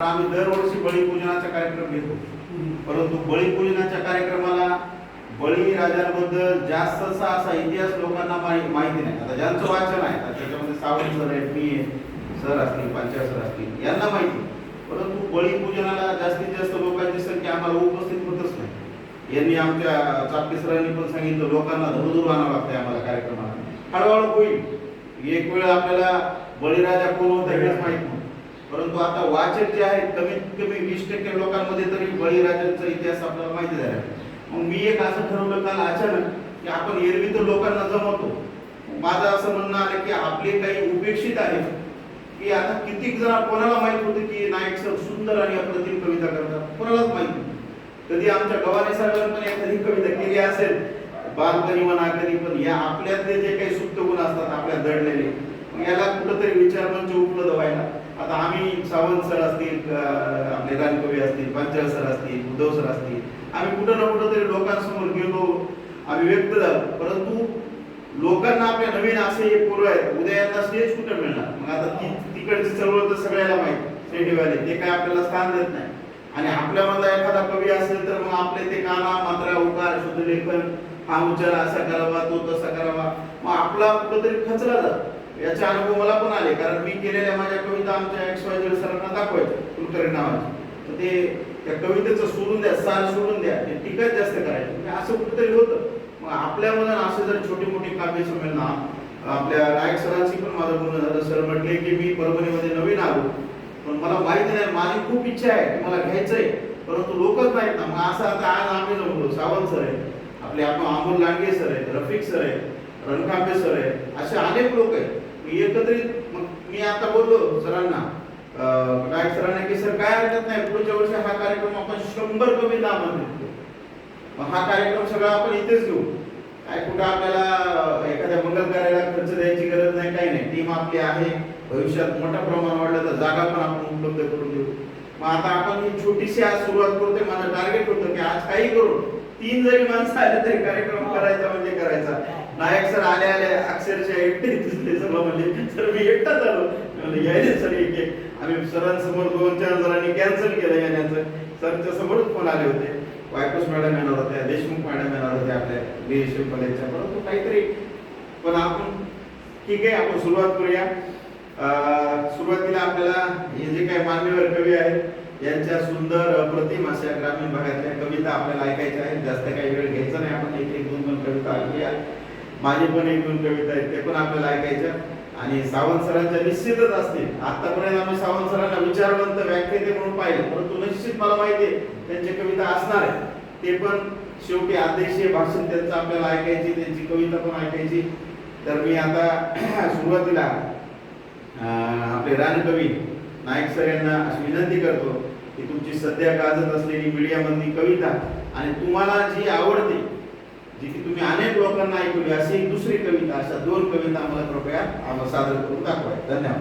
आम्ही दरवर्षी बळीपूजनाचा कार्यक्रम घेतो. परंतु बळीपूजनाच्या कार्यक्रमाला बळीराजांबद्दल जास्त असा इतिहास लोकांना माहिती नाही. आता ज्यांचं वाचन आहे आता त्याच्यामध्ये सावंत सर आहेत मी आहे, सर असतील पंचायत सर असतील यांना माहिती परंतु बळीपूजनाला जास्तीत जास्त लोकांची संख्या आम्हाला उपस्थित होतच नाही. यांनी आमच्या चापके सरांनी पण सांगितलं लोकांना धुरधुर आणावं लागतंय आम्हाला कार्यक्रमाला. हळूहळू होईल. एक वेळ आपल्याला बळीराजा कोण होता हेच माहीत नाही. परंतु आता वाचक जे आहेत कमीत कमी वीस टक्के लोकांमध्ये तरी बळीराजांचा इतिहास आपल्याला माहिती झाला आहे. मग मी एक असं ठरवलं काल अचानक की आपण एरवी तर लोकांना जमवतो. माझं असं म्हणणं आलं की आपले काही उपेक्षित आहेत की आता कितीक जण कोणाला माहीत होते की नायक सर सुंदर आणि अप्रतिम कविता करतात? कोणालाच माहीत कधी आमच्या गव्हाणे साहेबांनी पण एखादी कविता केली असेल बालकनी म्हणा कधी पण या आपल्यातले जे काही सुप्त गुण असतात आपल्या दडलेले याला कुठंतरी विचारमंच उपलब्ध व्हायला. आता आम्ही सावंत सर असतील आपले रानकवी असतील पंचाल सर असतील उद्धव सर असतील आम्ही कुठं ना कुठं तरी लोकांसमोर गेलो आम्ही व्यक्त झालो. परंतु लोकांना आपल्या नवीन असे हे पूर्व आहेत उद्या यांना स्टेज कुठं मिळणार? मग आता ती तिकडची चळवळ तर सगळ्याला माहीत शेंडीवाले ते काय आपल्याला स्थान देत नाही. आणि आपल्यामधला एखादा कवी असेल तर मग आपले ते काना मात्रा उकार शुद्ध लेखन हा उच्चार असा करावा तो तसा करावा. मग आपला कुठंतरी खचला जातो. याचे अनुभव मला पण आले कारण मी केलेल्या माझ्या कविता आमच्या एक्स वाय झेड सरांना दाखवायच्या कुलकर्णी नावाची. तर ते त्या कवितेचं सोडून द्या सार सोडून द्या ते टीकाच जास्त करायचे. म्हणजे असं कुठेतरी होतं. मग आपल्या मनात असे जर छोटी मोठी काव्य संमेलन आपल्या नायक सरांशी पण माझं बोलणं झालं. सर म्हटले की मी परभणीमध्ये नवीन आलो. पण मला माहिती नाही माझी खूप इच्छा आहे की मला आहे परंतु लोकच नाहीत ना. मग असं आता आज आम्ही जमलो सावंत सर आहे आपले आपण अमोल लांडगे सर आहेत रफिक सर आहेत रणकांबे सर आहेत. असे अनेक लोक आहेत. एकत्रित मग मी आता बोललो सरांना. नायक सरांना की सर काय हरकत नाही पुढच्या वर्षी हा कार्यक्रम आपण शंभर आमंत्रित करू मग हा कार्यक्रम सगळा आपण इथेच घेऊ. काय कुठं आपल्याला एखाद्या मंगल कार्याला खर्च द्यायची गरज नाही काही नाही. टीम आपली आहे. भविष्यात मोठ्या प्रमाणात वाढलं तर जागा पण आपण उपलब्ध करून देऊ. मग आता आपण ही छोटीशी आज सुरुवात करतोय. माझं टार्गेट होतं की आज काही करू. तीन जरी माणसं आले तरी कार्यक्रम करायचा म्हणजे करायचा. नायक सर आले आले. अक्षरशः एकटे दिसले सर्व म्हणजे सर मी एकटाच आलो. म्हणजे यायचे सर एक एक आम्ही सरांसमोर दोन चार जणांनी कॅन्सल केलं येण्याचं. सरच्या समोरच फोन आले होते. वायकोस मॅडम येणार होत्या देशमुख मॅडम येणार होत्या आपल्या बीएसएफ कॉलेजच्या परंतु काहीतरी पण आपण ठीक आहे आपण सुरुवात करूया. सुरुवातीला आपल्याला हे जे काही मान्यवर कवी आहेत यांच्या सुंदर अप्रतिम अशा ग्रामीण भागातल्या कविता आपल्याला ऐकायच्या आहेत. जास्त काही वेळ घ्यायचा नाही. आपण एक एक दोन दोन कविता ऐकूया. माझे पण एक दोन कविता आहेत ते पण आपल्याला ऐकायच्या. आणि सावंत सरांच्या निश्चितच असतील. आतापर्यंत आम्ही सावंत सरांना विचारवंत व्याख्याते म्हणून पाहिलं. परंतु निश्चित मला माहिती आहे त्यांची कविता असणार आहे ते पण शेवटी आदेशीय भाषण त्यांचं आपल्याला ऐकायची त्यांची कविता पण ऐकायची. तर मी आता सुरुवातीला आपले रानकवी नायक सर यांना अशी विनंती करतो की तुमची सध्या गाजत असलेली मीडियामधली कविता आणि तुम्हाला जी आवडते जी की तुम्ही अनेक लोकांना ऐकली अशी दुसरी कविता अशा दोन कविता आम्हाला कृपया आम्हाला सादर करून दाखवाय धन्यवाद.